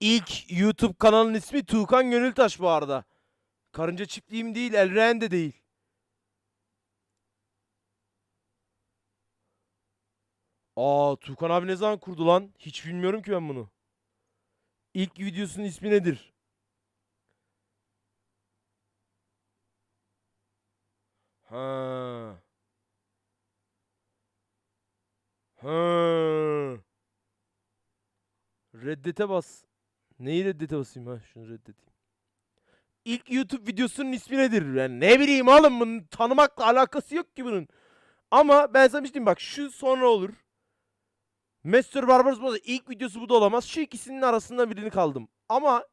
İlk YouTube kanalın ismi Tuğkan Gönültaş bu arada. Karınca çiftliğim değil, Elren de değil. Aa, Tuğkan abi ne zaman kurdu lan? Hiç bilmiyorum ki ben bunu. İlk videosunun ismi nedir? Ha. Ha. Reddete bas. Neyi reddete basayım ha? Şunu reddeteyim. İlk YouTube videosunun ismi nedir? Yani ne bileyim oğlum bunun tanımakla alakası yok ki bunun. Ama ben sana bir şey bak şu sonra olur. Master Barbaros Bros. ilk videosu bu da olamaz. Şu ikisinin arasında birini kaldım. Ama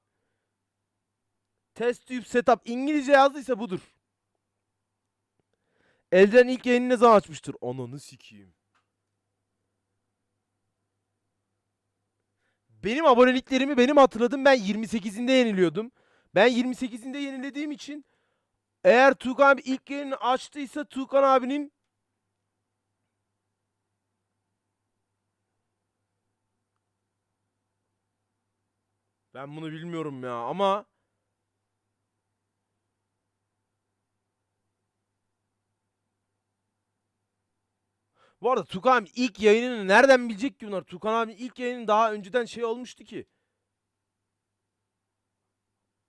Test Tube Setup İngilizce yazdıysa budur. Elden ilk yayını ne zaman açmıştır? Ananı sikeyim. Benim aboneliklerimi benim hatırladım. Ben 28'inde yeniliyordum. Ben 28'inde yenilediğim için eğer Tuğkan abi ilk yayını açtıysa Tuğkan abinin Ben bunu bilmiyorum ya ama Bu arada Tukan abi ilk yayınını nereden bilecek ki bunlar? Tukan abi ilk yayının daha önceden şey olmuştu ki.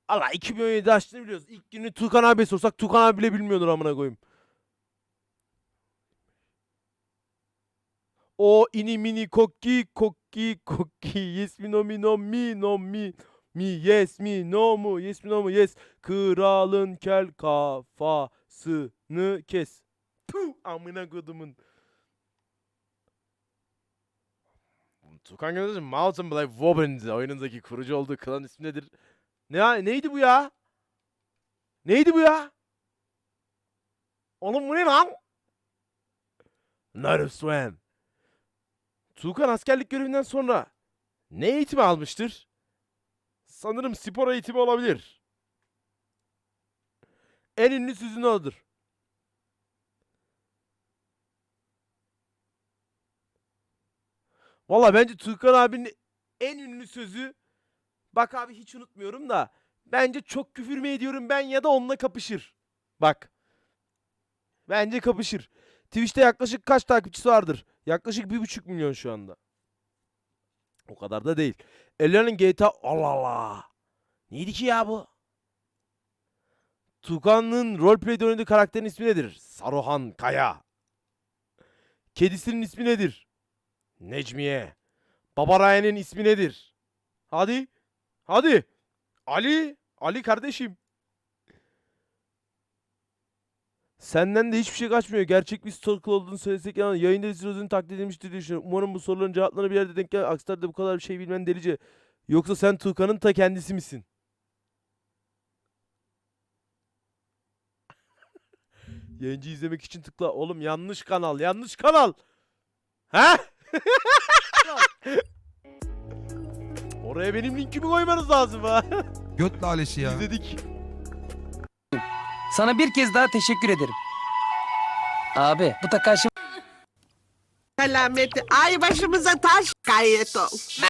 Allah 2017'de açtığını biliyoruz. İlk günü Tukan abi sorsak Tukan abi bile bilmiyordur amına koyayım. O ini mini kokki kokki kokki yes mi no mi no mi no mi mi yes mi no mu yes mi no mu yes kralın kel kafasını kes. Puh, amına kodumun. Tukan Gönül'ün Mountain Blade Wobbins oyunundaki kurucu olduğu klan ismi nedir? Ne neydi bu ya? Neydi bu ya? Oğlum bu ne lan? Not Swan. Tuğkan askerlik görevinden sonra ne eğitimi almıştır? Sanırım spor eğitimi olabilir. En ünlü sözü ne odur? Valla bence Tuğkan abinin en ünlü sözü bak abi hiç unutmuyorum da bence çok küfür mü ediyorum ben ya da onunla kapışır. Bak. Bence kapışır. Twitch'te yaklaşık kaç takipçisi vardır? Yaklaşık bir buçuk milyon şu anda. O kadar da değil. Ellerinin GTA... Allah Allah. Neydi ki ya bu? Tukan'ın roleplay'de oynadığı karakterin ismi nedir? Saruhan Kaya. Kedisinin ismi nedir? Necmiye. Baba Ryan'ın ismi nedir? Hadi. Hadi. Ali. Ali kardeşim. Senden de hiçbir şey kaçmıyor. Gerçek bir stalker olduğunu söylesek ya yayında izlediğini taklit edilmiştir diye düşünüyorum. Umarım bu soruların cevaplarına bir yerde denk gelir. Aksi bu kadar bir şey bilmen delice. Yoksa sen Tuğkan'ın ta kendisi misin? Yayıncı izlemek için tıkla. Oğlum yanlış kanal. Yanlış kanal. Ha? Oraya benim linkimi koymanız lazım ha. Göt lalesi ya. İzledik. Sana bir kez daha teşekkür ederim. Abi bu Takashi Selameti. Ay başımıza taş kayıt ol.